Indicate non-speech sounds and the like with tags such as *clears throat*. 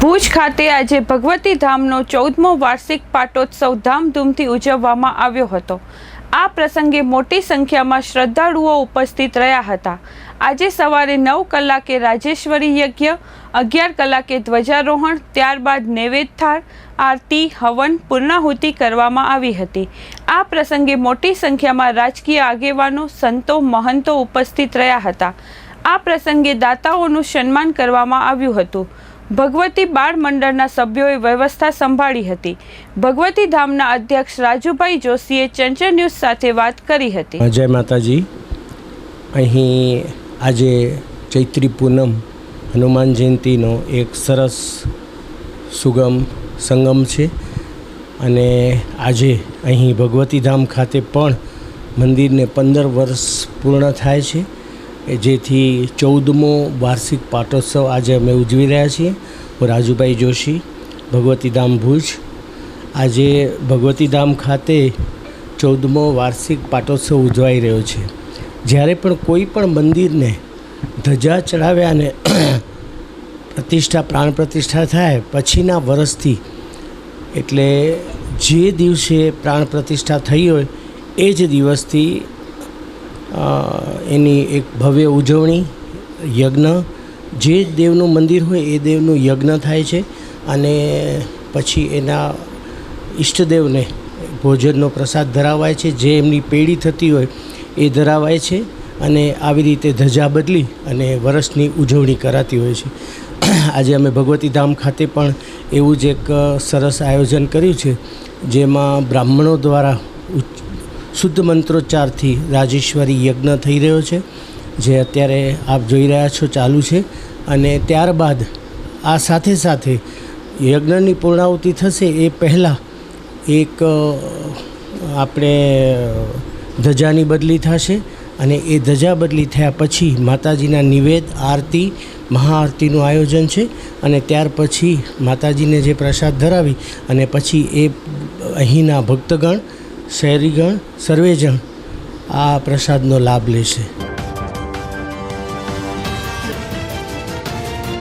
ભુજ ખાતે આજે ભગવતી ધામનો ચૌદમો વાર્ષિક પાટોત્સવ ધામધૂમથી ઉજવવામાં આવ્યો હતો. આ પ્રસંગે મોટી સંખ્યામાં શ્રદ્ધાળુઓ ઉપસ્થિત રહ્યા હતા. આજે સવારે નવ કલાકે રાજેશ્વરી યજ્ઞ, અગિયાર કલાકે ધ્વજારોહણ, ત્યારબાદ નૈવેદ્ય આરતી, હવન, પૂર્ણાહુતિ કરવામાં આવી હતી. આ પ્રસંગે મોટી સંખ્યામાં રાજકીય આગેવાનો, સંતો, મહંતો ઉપસ્થિત રહ્યા હતા. આ પ્રસંગે દાતાઓનું સન્માન કરવામાં આવ્યું હતું. ભગવતી બાળ મંડળના સભ્યોએ વ્યવસ્થા સંભાળી હતી. ભગવતી ધામના અધ્યક્ષ રાજુભાઈ જોશીએ ચંચળ ન્યૂઝ સાથે વાત કરી હતી. જય માતાજી. અહીં આજે ચૈત્રી પૂનમ, હનુમાન જયંતીનો એક સરસ સુગમ સંગમ છે. અને આજે અહીં ભગવતી ધામ ખાતે પણ મંદિરને પંદર વર્ષ પૂર્ણ થાય છે. જેથી ચૌદમો વાર્ષિક પાટોત્સવ આજે અમે ઉજવી રહ્યા છીએ. હું રાજુભાઈ જોશી, ભગવતી ધામ ભુજ. આજે ભગવતી ધામ ખાતે ચૌદમો વાર્ષિક પાટોત્સવ ઉજવાઈ રહ્યો છે. જ્યારે પણ કોઈ પણ મંદિરને ધજા ચડાવ્યા અને *clears throat* પ્રતિષ્ઠા, પ્રાણ પ્રતિષ્ઠા થાય, પછીના વર્ષથી એટલે જે દિવસે પ્રાણ પ્રતિષ્ઠા થઈ હોય, એ જ દિવસથી એની એક ભવ્ય ઉજવણી, યજ્ઞ. જે દેવનું મંદિર હોય એ દેવનું યજ્ઞ થાય છે અને પછી એના ઈષ્ટદેવને ભોજનનો પ્રસાદ ધરાવાય છે. જે એમની પેઢી થતી હોય એ ધરાવાય છે અને આવી રીતે ધજા બદલી અને વર્ષની ઉજવણી કરાતી હોય છે. આજે અમે ભગવતી ધામ ખાતે પણ એવું જ એક સરસ આયોજન કર્યું છે, જેમાં બ્રાહ્મણો દ્વારા શુદ્ધ મંત્રોચ્ચારથી રાજેશ્વરી યજ્ઞ થઈ રહ્યો છે, જે અત્યારે આપ જોઈ રહ્યા છો ચાલુ છે. અને ત્યારબાદ આ સાથે સાથે યજ્ઞની પૂર્ણાહુતિ થશે એ પહેલાં એક આપણે ધજાની બદલી થશે અને એ ધજા બદલી થયા પછી માતાજીના નિવેદ, આરતી, મહાઆરતીનું આયોજન છે. અને ત્યાર પછી માતાજીને જે પ્રસાદ ધરાવી અને પછી એ અહીંના ભક્તગણ શહેરીગણ સર્વેજણ આ પ્રસાદનો લાભ લેશે.